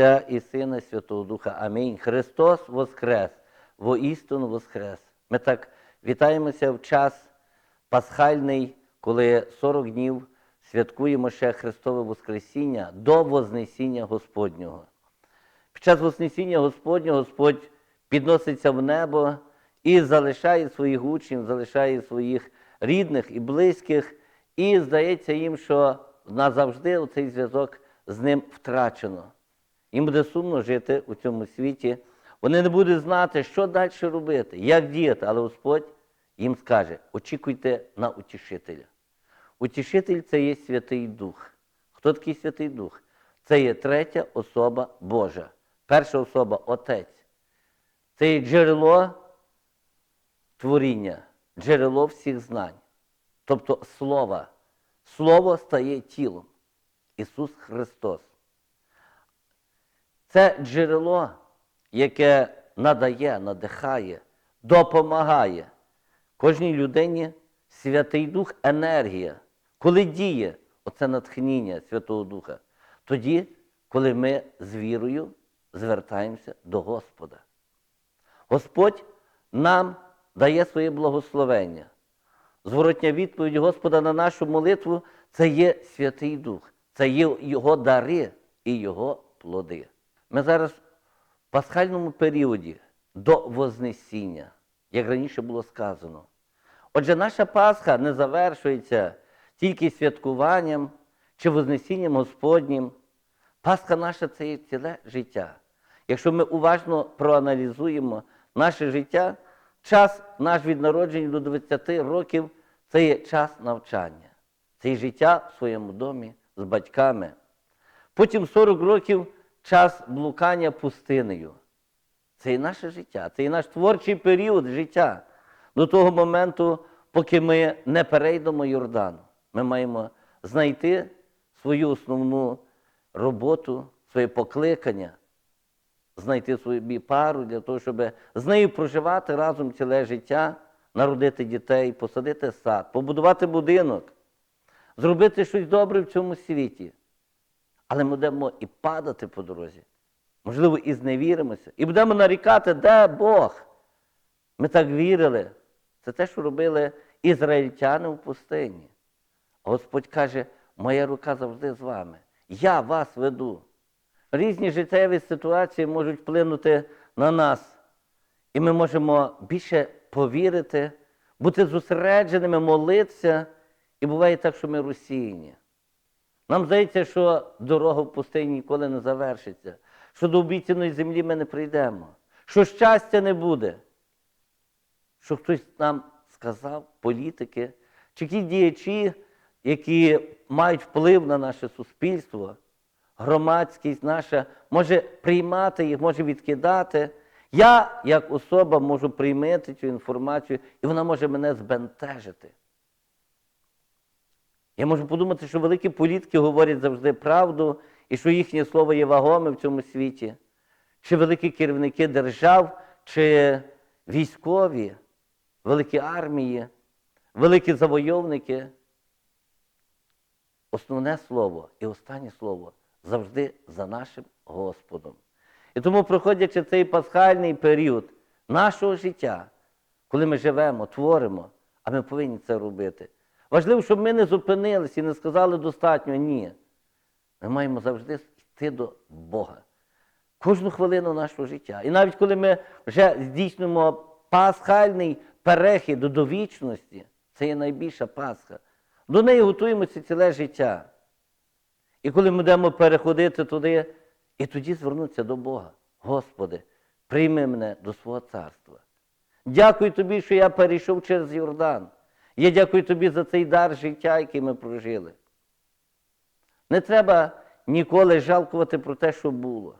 Отця і Сина, і Святого Духа. Амінь. Христос Воскрес, воістину Воскрес. Ми так вітаємося в час пасхальний, коли 40 днів святкуємо ще Христове Воскресіння до Вознесіння Господнього. Під час Вознесіння Господнього Господь підноситься в небо і залишає своїх учнів, залишає своїх рідних і близьких, і здається їм, що назавжди цей зв'язок з ним втрачено. Їм буде сумно жити у цьому світі. Вони не будуть знати, що далі робити, як діяти, але Господь їм скаже: очікуйте на утішителя. Утішитель це є Святий Дух. Хто такий Святий Дух? Це є третя особа Божа. Перша особа Отець. Це є джерело творіння, джерело всіх знань. Тобто Слова. Слово стає тілом. Ісус Христос. Це джерело, яке надає, надихає, допомагає кожній людині Святий Дух енергія. Коли діє оце натхнення Святого Духа, тоді, коли ми з вірою звертаємося до Господа. Господь нам дає своє благословення. Зворотня відповідь Господа на нашу молитву це є Святий Дух, це є Його дари і Його плоди. Ми зараз в пасхальному періоді до Вознесіння, як раніше було сказано. Отже, наша Пасха не завершується тільки святкуванням чи Вознесінням Господнім. Пасха наша це є ціле життя. Якщо ми уважно проаналізуємо наше життя, час наш від народження до 20 років це є час навчання. Це є життя в своєму домі з батьками. Потім 40 років час блукання пустинею. Це і наше життя, це і наш творчий період життя. До того моменту, поки ми не перейдемо Йордан, ми маємо знайти свою основну роботу, своє покликання, знайти собі пару для того, щоб з нею проживати разом ціле життя, народити дітей, посадити сад, побудувати будинок, зробити щось добре в цьому світі. Але ми будемо і падати по дорозі. Можливо, і зневіримося. І будемо нарікати, де Бог. Ми так вірили. Це те, що робили ізраїльтяни в пустині. А Господь каже, моя рука завжди з вами. Я вас веду. Різні життєві ситуації можуть вплинути на нас. І ми можемо більше повірити, бути зосередженими, молитися. І буває так, що ми розсіяні. Нам здається, що дорога в пустині ніколи не завершиться, що до обіцяної землі ми не прийдемо, що щастя не буде. Що хтось нам сказав, політики, чи ті діячі, які мають вплив на наше суспільство, громадськість наша, може приймати їх, може відкидати. Я, як особа, можу приймати цю інформацію, і вона може мене збентежити. Я можу подумати, що великі політики говорять завжди правду, і що їхнє слово є вагоме в цьому світі, чи великі керівники держав, чи військові, великі армії, великі завойовники. Основне слово і останнє слово завжди за нашим Господом. І тому, проходячи цей пасхальний період нашого життя, коли ми живемо, творимо, а ми повинні це робити. Важливо, щоб ми не зупинилися і не сказали достатньо ні. Ми маємо завжди йти до Бога. Кожну хвилину нашого життя. І навіть коли ми вже здійснюємо пасхальний перехід до вічності, це є найбільша Пасха. До неї готуємося ціле життя. І коли ми будемо переходити туди, і тоді звернутися до Бога. Господи, прийми мене до свого царства. Дякую тобі, що я перейшов через Йордан. Я дякую тобі за цей дар життя, який ми прожили. Не треба ніколи жалкувати про те, що було.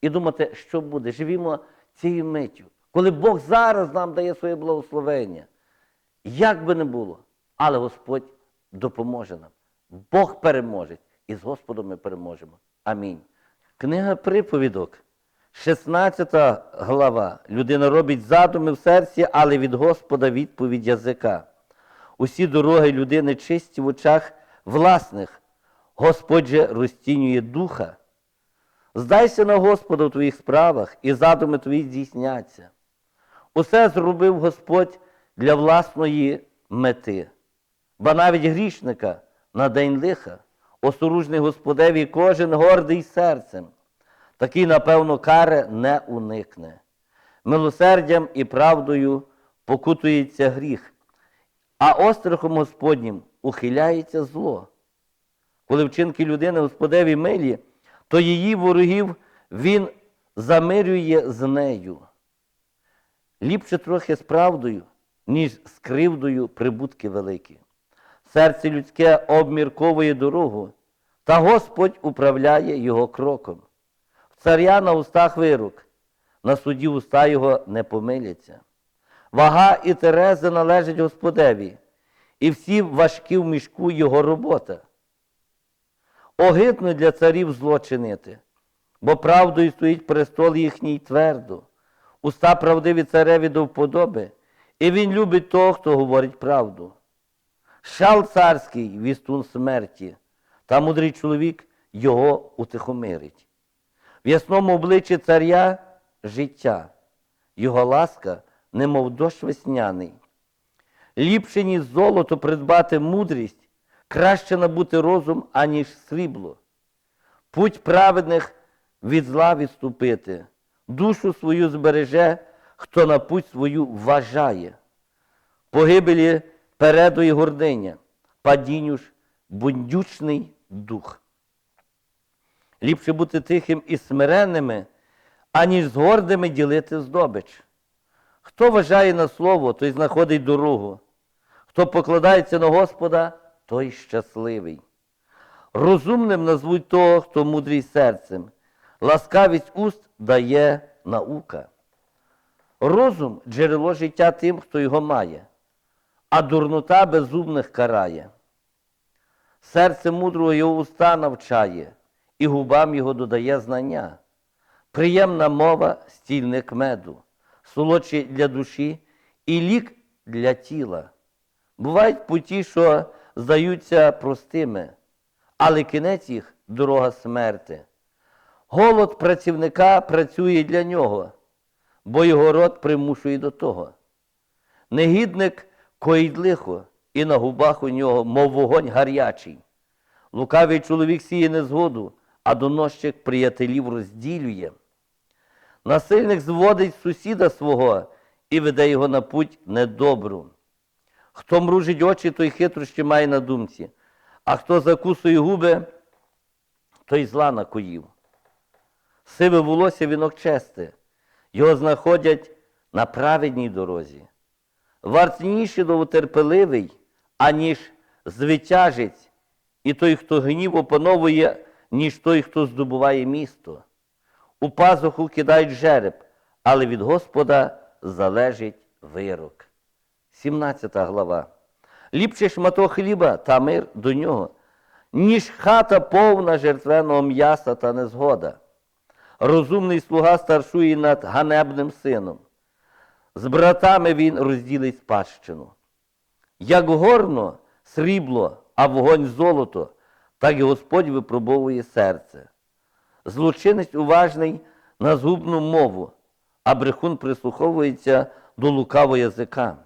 І думати, що буде. Живімо цією миттю. Коли Бог зараз нам дає своє благословення. Як би не було, але Господь допоможе нам. Бог переможе. І з Господом ми переможемо. Амінь. Книга приповідок, 16 глава. Людина робить задуми в серці, але від Господа відповідь язика. Усі дороги людини чисті в очах власних. Господь же розцінює духа. Здайся на Господа в твоїх справах, і задуми твої здійсняться. Усе зробив Господь для власної мети, ба навіть грішника на день лиха, осоружний Господеві кожен гордий серцем, такий, напевно, кари не уникне. Милосердям і правдою покутується гріх, а острахом Господнім ухиляється зло. Коли вчинки людини Господеві милі, то її ворогів він замирює з нею. Ліпше трохи з правдою, ніж з кривдою прибутки великі. Серце людське обмірковує дорогу, та Господь управляє його кроком. В царя на устах вирок, на суді уста його не помиляться. Вага і терези належать Господеві, і всі важкі в мішку його робота. Огидно для царів зло чинити, бо правдою стоїть престол їхній твердо. Уста правдиві цареві до вподоби, і він любить того, хто говорить правду. Шал царський вістун смерті, та мудрий чоловік його утихомирить. В ясному обличчі царя життя, його ласка, немов дощ весняний. Ліпше, ніж золото придбати мудрість, краще набути розум, аніж срібло. Путь праведних від зла відступити, душу свою збереже, хто на путь свою вважає. Погибелі передує гординя, падінню ж бундючний дух. Ліпше бути тихим і смиренними, аніж з гордими ділити здобич. Хто вважає на слово, той знаходить дорогу. Хто покладається на Господа, той щасливий. Розумним назвуть того, хто мудрий серцем. Ласкавість уст дає наука. Розум джерело життя тим, хто його має, а дурнота безумних карає. Серце мудрого його уста навчає, і губам його додає знання. Приємна мова стільник меду, солодший для душі і лік для тіла. Бувають путі, що здаються простими, але кінець їх дорога смерти. Голод працівника працює для нього, бо його род примушує до того. Негідник коїть лихо, і на губах у нього, мов вогонь гарячий. Лукавий чоловік сіє незгоду, а доносчик приятелів розділює. Насильник зводить сусіда свого і веде його на путь недобру. Хто мружить очі, той хитрощі має на думці, а хто закусує губи, той зла накоїв. Сиве волосся вінок чести, його знаходять на праведній дорозі. Вартніший довготерпеливий, аніж звитяжець, і той, хто гнів опановує, ніж той, хто здобуває місто. У пазуху кидають жереб, але від Господа залежить вирок. 17 глава. Ліпше шматок хліба та мир до нього, ніж хата повна жертвеного м'яса та незгода. Розумний слуга старшує над ганебним сином. З братами він розділить спадщину. Як горно срібло, а вогонь золото, так і Господь випробовує серце. Злочинець уважний на згубну мову, а брехун прислуховується до лукавого язика.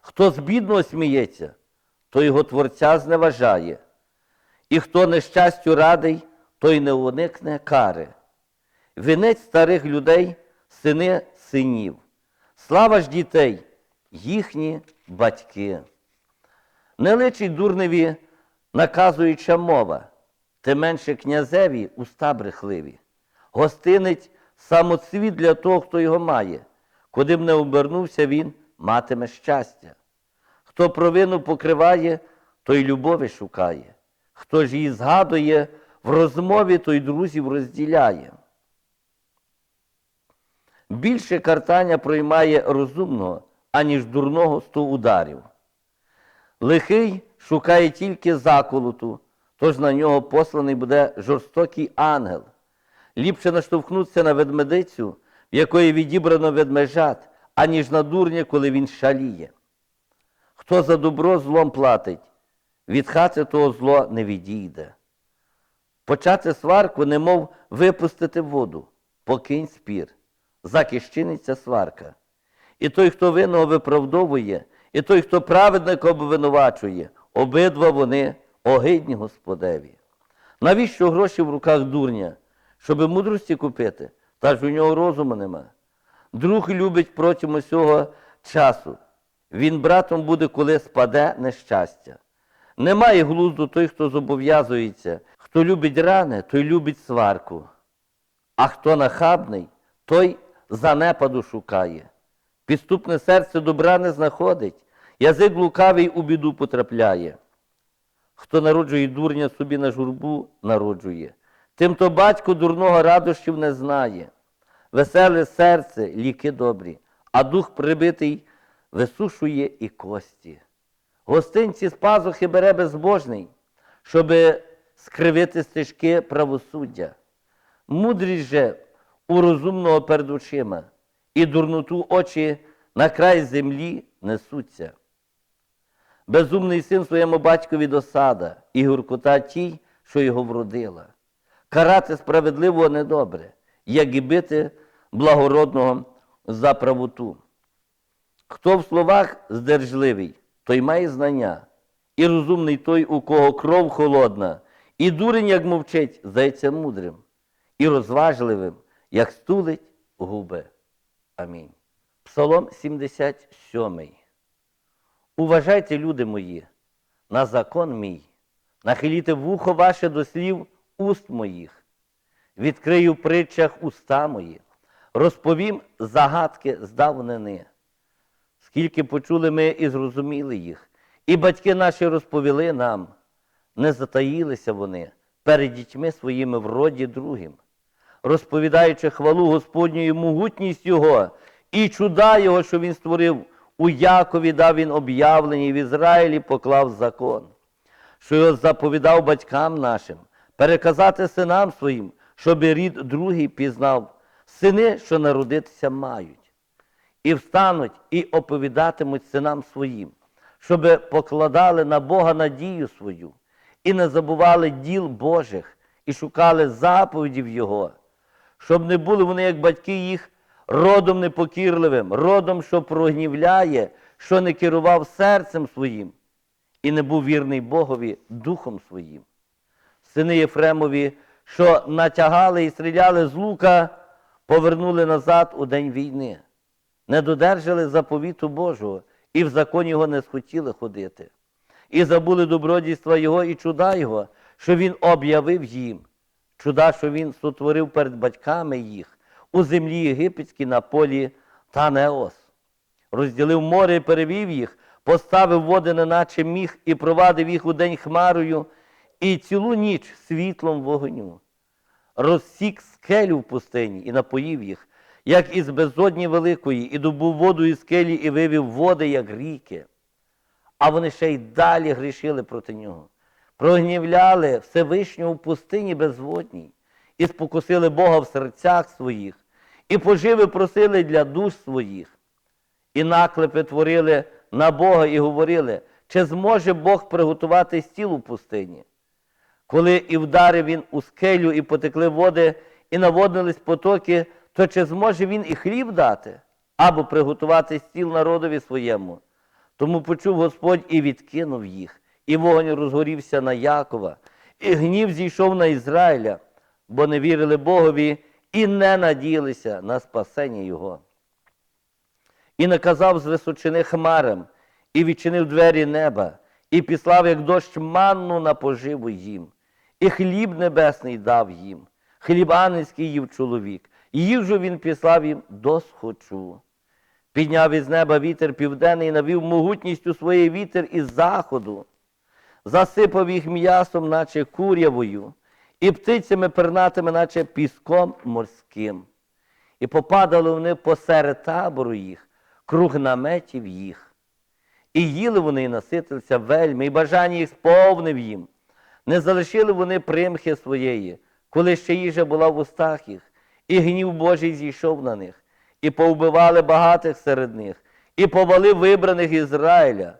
Хто з бідного сміється, то його Творця зневажає, і хто нещастю радий, той не уникне кари. Вінець старих людей сини синів. Слава ж дітей, їхні батьки. Не личить дурневі наказуюча мова, тим менше князеві уста брехливі. Гостинить самоцвіт для того, хто його має. Куди б не обернувся він, матиме щастя. Хто провину покриває, той любові шукає. Хто ж її згадує в розмові, той друзів розділяє. Більше картання проймає розумного, аніж дурного сто ударів. Лихий шукає тільки заколоту, тож на нього посланий буде жорстокий ангел. Ліпше наштовхнутися на ведмедицю, в якої відібрано ведмежат, аніж на дурня, коли він шаліє. Хто за добро злом платить, від хати того зло не відійде. Почати сварку, немов випустити воду, покинь спір, закищиниться сварка. І той, хто винного виправдовує, і той, хто праведника обвинувачує, обидва вони огидні Господеві. Навіщо гроші в руках дурня? Щоби мудрості купити, та ж у нього розуму нема. Друг любить протягом усього часу. Він братом буде, коли спаде нещастя. Немає глузду той, хто зобов'язується. Хто любить рани, той любить сварку. А хто нахабний, той занепаду шукає. Підступне серце добра не знаходить, язик лукавий у біду потрапляє. Хто народжує дурня собі на журбу, народжує. Тим то батько дурного радощів не знає. Веселе серце ліки добрі, а дух прибитий висушує і кості. Гостинці з пазухи бере безбожний, щоби скривити стежки правосуддя. Мудрість же у розумного перед очима, і дурноту очі на край землі несуться. Безумний син своєму батькові досада, і гуркота тій, що його вродила. Карати справедливого недобре, як і бити благородного за правоту. Хто в словах здержливий, той має знання, і розумний той, у кого кров холодна, і дурень, як мовчить, здається мудрим, і розважливим, як стулить губи. Амінь. Псалом 77. Уважайте, люди мої, на закон мій, нахиліте вухо ваше до слів уст моїх, відкрию в притчах уста мої, розповім загадки з давнини. Скільки почули ми і зрозуміли їх, і батьки наші розповіли нам, не затаїлися вони перед дітьми своїми в роді другим, розповідаючи хвалу Господню і могутність Його, і чуда Його, що Він створив, у Якові дав він об'явлення, і в Ізраїлі поклав закон, що його заповідав батькам нашим, переказати синам своїм, щоби рід другий пізнав, сини, що народитися мають і встануть, і оповідатимуть синам своїм, щоби покладали на Бога надію свою, і не забували діл Божих, і шукали заповідів Його, щоб не були вони, як батьки їх, родом непокірливим, родом, що прогнівляє, що не керував серцем своїм, і не був вірний Богові духом своїм. Сини Єфремові, що натягали і стріляли з лука, повернули назад у день війни не додержали заповіту Божого і в законі його не схотіли ходити. І забули добродійства Його і чуда Його, що Він об'явив їм, чуда, що Він сотворив перед батьками їх у землі єгипетській на полі Танеос. Розділив море і перевів їх, поставив води, неначе міг, і провадив їх у день хмарою, і цілу ніч світлом вогню. Розсік скелю в пустині і напоїв їх, як із безодні великої, і добув воду із скелі, і вивів води, як ріки. А вони ще й далі грішили проти нього. Прогнівляли Всевишнього в пустині безводній, і спокусили Бога в серцях своїх, і поживи просили для душ своїх, і наклепи творили на Бога і говорили, чи зможе Бог приготувати стіл у пустині. Коли і вдарив він у скелю, і потекли води, і наводнились потоки, то чи зможе він і хліб дати, або приготувати стіл народові своєму? Тому почув Господь і відкинув їх, і вогонь розгорівся на Якова, і гнів зійшов на Ізраїля, бо не вірили Богові і не надіялися на спасення Його. І наказав з височини хмарам, і відчинив двері неба, і післав, як дощ манну на поживу їм, і хліб небесний дав їм, хліб ангельський їв чоловік, і їжу він післав їм досхочу. Підняв із неба вітер південний, навів могутністю своєї вітер із заходу, засипав їх м'ясом, наче курявою, і птицями пернатими, наче піском морським. І попадали вони посеред табору їх, круг наметів їх. І їли вони і наситилися вельми, і бажання їх сповнив їм. Не залишили вони примхи своєї, коли ще їжа була в устах їх, і гнів Божий зійшов на них, і повбивали багатих серед них, і повалив вибраних Ізраїля.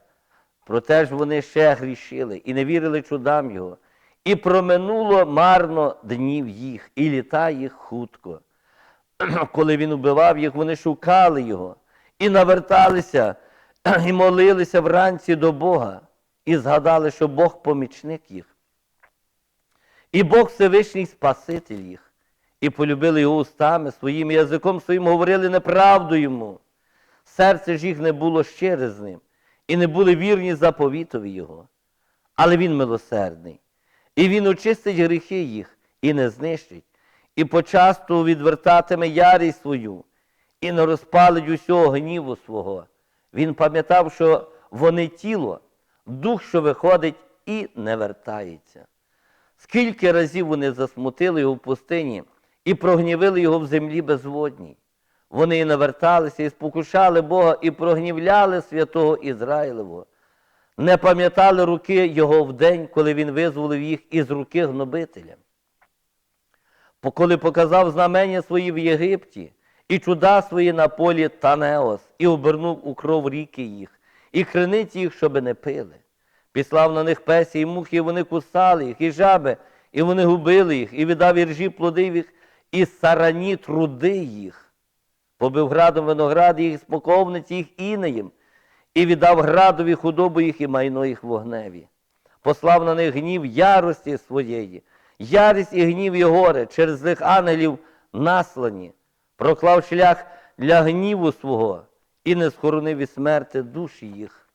Проте ж вони ще грішили і не вірили чудам Його, І проминуло марно днів їх, і літа їх хутко. Коли він убивав їх, вони шукали його і наверталися, і молилися вранці до Бога, і згадали, що Бог помічник їх. І Бог Всевишній Спаситель їх, і полюбили його устами своїм, язиком своїм говорили неправду йому. Серце ж їх не було щире з ним, і не були вірні заповітові його. Але він милосердний, і він очистить гріхи їх, і не знищить, і почасту відвертатиме ярість свою, і не розпалить усього гніву свого. Він пам'ятав, що вони тіло, дух, що виходить, і не вертається. Скільки разів вони засмутили його в пустині і прогнівили його в землі безводній. Вони і наверталися, і спокушали Бога, і прогнівляли святого Ізраїлевого. Не пам'ятали руки його в день, коли він визволив їх із руки гнобителя. Коли показав знамення свої в Єгипті, і чуда свої на полі Танеос, і обернув у кров ріки їх, і криниці їх, щоби не пили. Післав на них песі і мухи, і вони кусали їх, і жаби, і вони губили їх, і віддав іржі плодив їх, і сарані труди їх. Побив градом виноград їх, споковниці їх інеєм, і віддав градові худобу їх і майно їх вогневі. Послав на них гнів ярості своєї, ярість і гнів і горе через злих ангелів наслані, проклав шлях для гніву свого і не схоронив від смерти душі їх.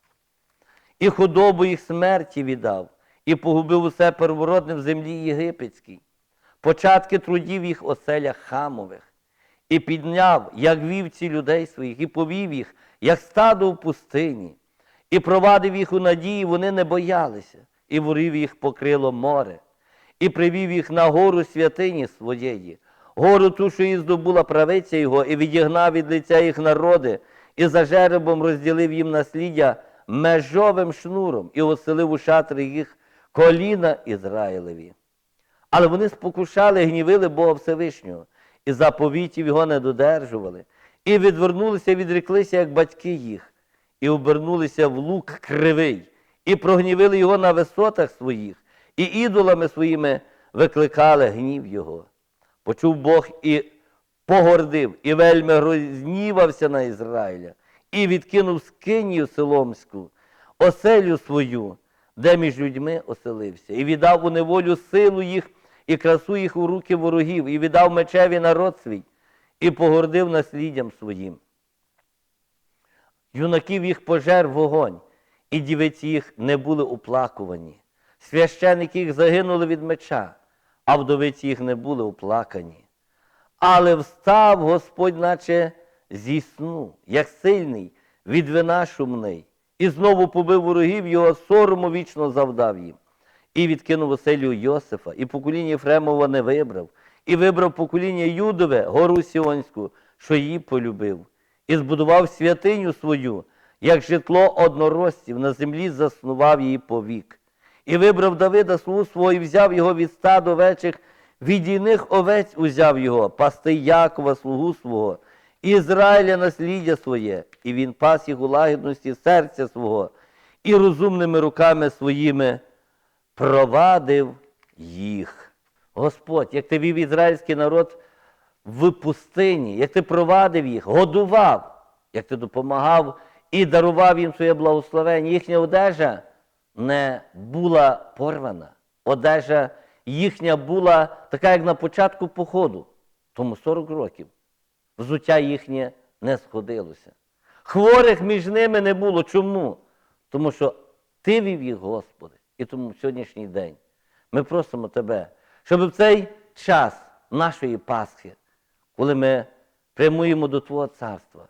І худобу їх смерті віддав, і погубив усе первородне в землі єгипетській, початки трудів їх оселях хамових, і підняв, як вівці людей своїх, і повів їх, як стадо в пустині, і провадив їх у надії, вони не боялися, і ворів їх покрило море, і привів їх на гору святині своєї, гору ту, що її здобула правиця його, і відігнав від лиця їх народи, і за жеребом розділив їм насліддя межовим шнуром, і оселив у шатри їх коліна Ізраїлеві. Але вони спокушали, гнівили Бога Всевишнього, і заповітів його не додержували, і відвернулися, відреклися, як батьки їх, і обернулися в лук кривий, і прогнівили його на висотах своїх, і ідолами своїми викликали гнів його. Почув Бог і погордив, і вельми рознівався на Ізраїля, і відкинув скинію Силомську, оселю свою, де між людьми оселився, і віддав у неволю силу їх і красу їх у руки ворогів, і віддав мечеві народ свій, і погордив насліддям своїм. Юнаків їх пожер вогонь, і дівиці їх не були оплакувані. Священники їх загинули від меча, а вдовиці їх не були оплакані. Але встав Господь, наче зі сну, як сильний від вина шумний, і знову побив ворогів його сорому вічно завдав їм. І відкинув оселю Йосифа, і покоління Єфремова не вибрав, і вибрав покоління Юдове, гору Сіонську, що її полюбив, і збудував святиню свою, як житло одноростів, на землі заснував її повік. І вибрав Давида слугу свого, і взяв його від стад овечих, від іних овець узяв його, пасти Якова, слугу свого, Ізраїля насліддя своє, і він пас їх у лагідності серця свого, і розумними руками своїми провадив їх. Господь, як ти вів ізраїльський народ в пустині, як ти провадив їх, годував, як ти допомагав і дарував їм своє благословення. Їхня одежа не була порвана. Одежа їхня була така, як на початку походу, тому 40 років. Взуття їхнє не сходилося. Хворих між ними не було. Чому? Тому що ти вів їх, Господи. І тому в сьогоднішній день ми просимо Тебе, щоб в цей час нашої Пасхи, коли ми прямуємо до Твого царства,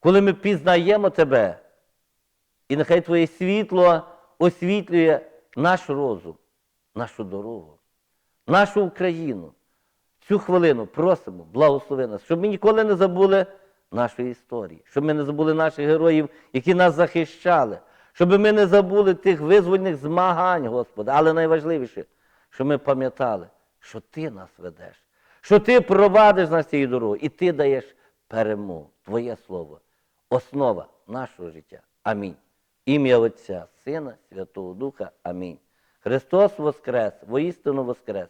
коли ми пізнаємо Тебе, і нехай Твоє світло освітлює наш розум, нашу дорогу, нашу Україну. Цю хвилину просимо, благослови нас, щоб ми ніколи не забули нашої історії, щоб ми не забули наших героїв, які нас захищали, щоб ми не забули тих визвольних змагань, Господи. Але найважливіше, щоб ми пам'ятали, що Ти нас ведеш, що Ти провадиш нас цією дорогою, і Ти даєш перемогу. Твоє Слово, основа нашого життя. Амінь. Ім'я Отця, Сина, Святого Духа. Амінь. Христос Воскрес, воістину Воскрес.